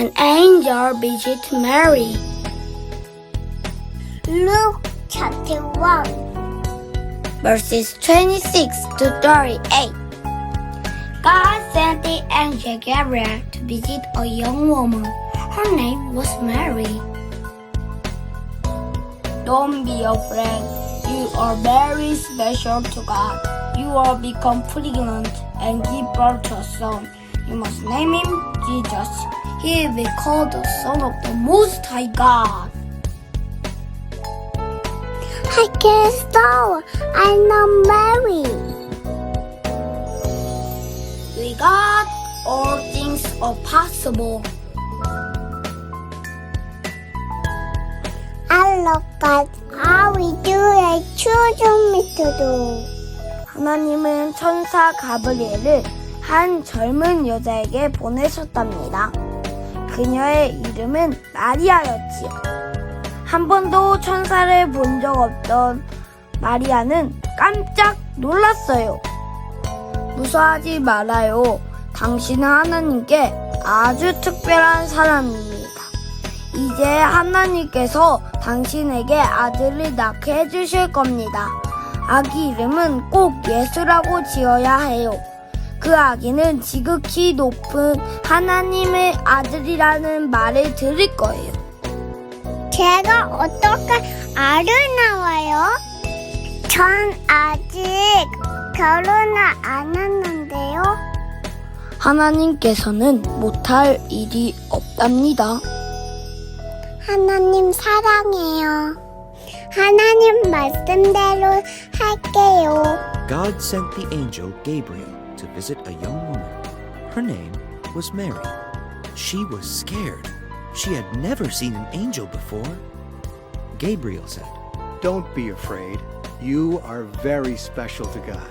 an angel visit Mary. Luke chapter 1. Verses 26 to 38. God sent the angel Gabriel to visit a young woman. Her name was Mary. Don't be afraid. You are very special to God. You will become pregnant and give birth to a son. You must name him Jesus. He will be called the Son of the Most High God. I guess so. I know Mary. With God, all things are possible. I love God. I will do a chosen me to do. 하나님은 천사 가브리엘을 한 젊은 여자에게 보내셨답니다. 그녀의 이름은 마리아였지요. 한 번도 천사를 본 적 없던 마리아는 깜짝 놀랐어요. 무서워하지 말아요. 당신은 하나님께 아주 특별한 사람입니다. 이제 하나님께서 당신에게 아들을 낳게 해주실 겁니다. 아기 이름은 꼭 예수라고 지어야 해요. 그 아기는 지극히 높은 하나님의 아들이라는 말을 들을 거예요. 제가 어떻게 알을 나와요? 전 아직 결혼을 안 했는데요. 하나님께서는 못할 일이 없답니다. 하나님 사랑해요. 하나님 말씀대로 할게요. God sent the angel Gabriel to visit a young woman. Her name was Mary. She was scared. She had never seen an angel before. Gabriel said, Don't be afraid. You are very special to God.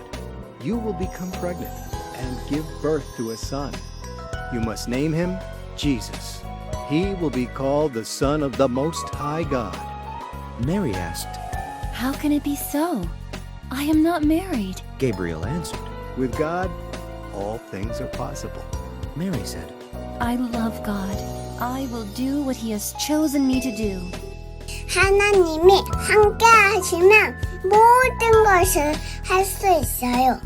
You will become pregnant and give birth to a son. You must name him Jesus. He will be called the Son of the Most High God. Mary asked, How can it be so? I am not married. Gabriel answered, With God, all things are possible. Mary said, I love God. I will do what He has chosen me to do. 하나님이 함께 하시면 모든 것을 할 수 있어요.